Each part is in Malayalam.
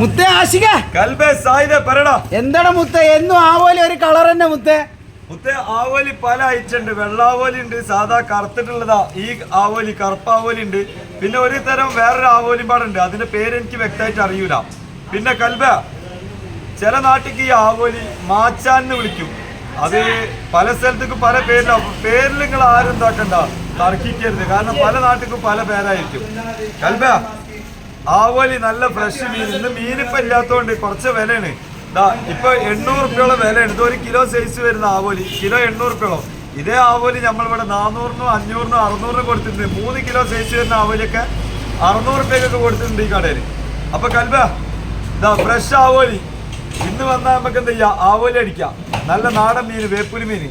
മുത്തേ ആശിക. കൽബേ സായിദെ പറടാ എന്താണ് മുത്തേ? എന്നും ആവോലി ഒരു കളർ തന്നെ മുത്തേ. മുത്തേ ആവോലി പല ഐറ്റുണ്ട് വെള്ളാവോലി ഉണ്ട് സാധാ കറുത്തിട്ടുള്ളതാ. ഈ ആവോലി കറുപ്പാവോലി ഉണ്ട്. പിന്നെ ഒരു തരം വേറൊരു ആവോലി പാടുണ്ട്. അതിന്റെ പേര് എനിക്ക് വ്യക്തമായിട്ട് അറിയൂല. പിന്നെ കൽബ ചില നാട്ടിക്ക് ഈ ആവോലി മാച്ചാൻ എന്ന് വിളിക്കും. അത് പല സ്ഥലത്തേക്കും പല പേരിലാവും പേരിൽ നിങ്ങൾ ആരും എന്താക്കണ്ട? തർക്കിക്കരുത്. കാരണം പല നാട്ടിക്കും പല പേരായിരിക്കും. കൽബ ആവോലി നല്ല ഫ്രഷ് മീൻ. ഇന്ന് മീനിപ്പോ ഇല്ലാത്തതുകൊണ്ട് കുറച്ച് വിലയാണ്. ഇതാ ഇപ്പൊ എണ്ണൂറ് റുപ്യോളം വിലയാണ്. ഇത് ഒരു കിലോ സൈസ് വരുന്ന ആവോലി. കിലോ എണ്ണൂറ് റുപ്യോളം ഇതേ ആവോലി നമ്മളിവിടെ നാനൂറിനും അഞ്ഞൂറിനും അറുന്നൂറിനും കൊടുത്തിട്ടുണ്ട്. മൂന്ന് കിലോ സൈസ് വരുന്ന ആവോലിയൊക്കെ അറുന്നൂറ് റുപ്യക്കൊക്കെ കൊടുത്തിട്ടുണ്ട് ഈ കടയിൽ അപ്പൊ കൽബ ഇതാ ഫ്രഷ് ആവോലി. ഇന്ന് വന്നാൽ നമുക്ക് എന്താ ചെയ്യാം? ആവോലി അടിക്കാം. നല്ല നാടൻ മീൻ വേപ്പുലി മീൻ.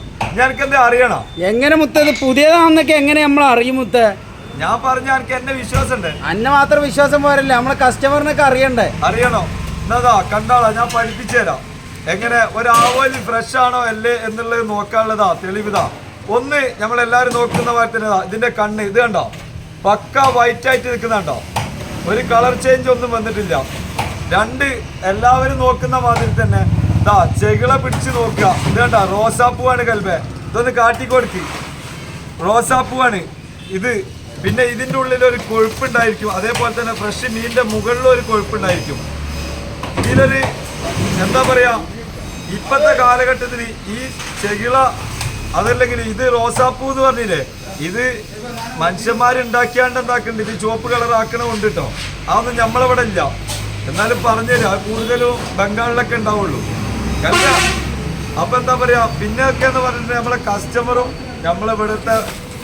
എന്താ അറിയണം? എങ്ങനെ മുത്തത് പുതിയതാണെന്നൊക്കെ എങ്ങനെ നമ്മൾ അറിയും മുത്തേ? ഞാൻ പറഞ്ഞ എനിക്ക് എന്നെ വിശ്വാസമുണ്ട്. അന്നെ മാത്രം വിശ്വാസം പോരല്ലേ? നമ്മളെ കസ്റ്റമറിനൊക്കെ അറിയണ്ടേ? അറിയണോ? എന്നതാ കണ്ടാളാ ഞാൻ പഠിപ്പിച്ചു തരാം എങ്ങനെ ഒരാവോലി ഫ്രഷ് ആണോ അല്ലേ എന്നുള്ളത് നോക്കാനുള്ളതാ തെളിവിതാ. ഒന്ന് നമ്മൾ എല്ലാരും നോക്കുന്ന മാറ്റത്തിനതാ ഇതിന്റെ കണ്ണ് ഇത് കണ്ടോ? പക്ക വൈറ്റ് ആയിട്ട് നിൽക്കുന്നുണ്ടോ ഒരു കളർ ചേഞ്ച് ഒന്നും വന്നിട്ടില്ല. രണ്ട് എല്ലാവരും നോക്കുന്ന മാതിരി തന്നെ ഇതാ ചെകിള പിടിച്ച് നോക്കുക. ഇത് കണ്ടോ? റോസാപ്പൂവാണ് കൽബേ. ഇതൊന്ന് കാട്ടിക്കൊടുക്ക്. റോസാപ്പൂവാണ്. ഇത് പിന്നെ ഇതിന്റെ ഉള്ളിൽ ഒരു കൊഴുപ്പുണ്ടായിരിക്കും. അതേപോലെ തന്നെ ഫ്രഷ് മീനിന്റെ മുകളിലും ഒരു കൊഴുപ്പുണ്ടായിരിക്കും. ഇതിലൊരു എന്താ പറയാ ഇപ്പത്തെ കാലഘട്ടത്തിൽ ഈ ചെകിള അതല്ലെങ്കിൽ ഇത് റോസാപ്പൂ എന്ന് പറഞ്ഞില്ലേ ഇത് മനുഷ്യന്മാരുണ്ടാക്കിയാണ്ട് എന്താക്കുന്നുണ്ട് ഇത് ചുവപ്പ് കളർ ആക്കണമുണ്ട് കേട്ടോ അതൊന്നും നമ്മളവിടെ ഇല്ല. എന്നാലും പറഞ്ഞുതരാം അത് കൂടുതലും ബംഗാളിലൊക്കെ ഉണ്ടാവുള്ളൂ. കല്ല അപ്പൊ എന്താ പറയാ പിന്നെയൊക്കെ എന്ന് പറഞ്ഞിട്ട് നമ്മളെ കസ്റ്റമറും നമ്മളെ ഇവിടുത്തെ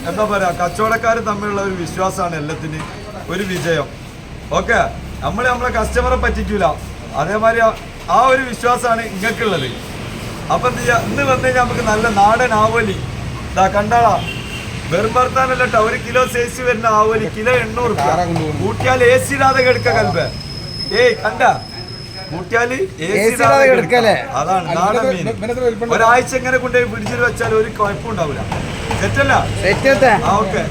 എന്താ പറയാ കച്ചവടക്കാർ തമ്മിലുള്ള ഒരു വിശ്വാസമാണ് എല്ലാത്തിന് ഒരു വിജയം. ഓക്കെ? നമ്മൾ നമ്മളെ കസ്റ്റമറെ പറ്റിക്കൂല. അതേമാതിരി ആ- ഒരു വിശ്വാസമാണ് ഇങ്ങക്കുള്ളത്. അപ്പൊ എന്ത് ഇന്ന് വന്നു കഴിഞ്ഞാൽ നമുക്ക് നല്ല നാടൻ ആവോലി. ഇതാ കണ്ടാളാ? വെറും ഭർത്താനല്ല കേട്ടോ ഒരു കിലോ സൈസ് വരുന്ന ആവോലി കിലോ എണ്ണൂറ് കൂട്ടിയാൽ എ സി ഇടാതെ കെടുക്ക കൽബ്. ഏയ് കണ്ട? കൂട്ടിയാൽ എ സി ഇടാതെ കെടുക്കല്ലേ? അതാണ് നാടൻ മീൻ. ഒരാഴ്ച എങ്ങനെ കൊണ്ടുപോയി പിടിച്ചിട്ട് വെച്ചാൽ ഒരു കുഴപ്പം ഉണ്ടാവില്ല സെറ്റല്ല? സെറ്റ് ആ ഓക്കെ.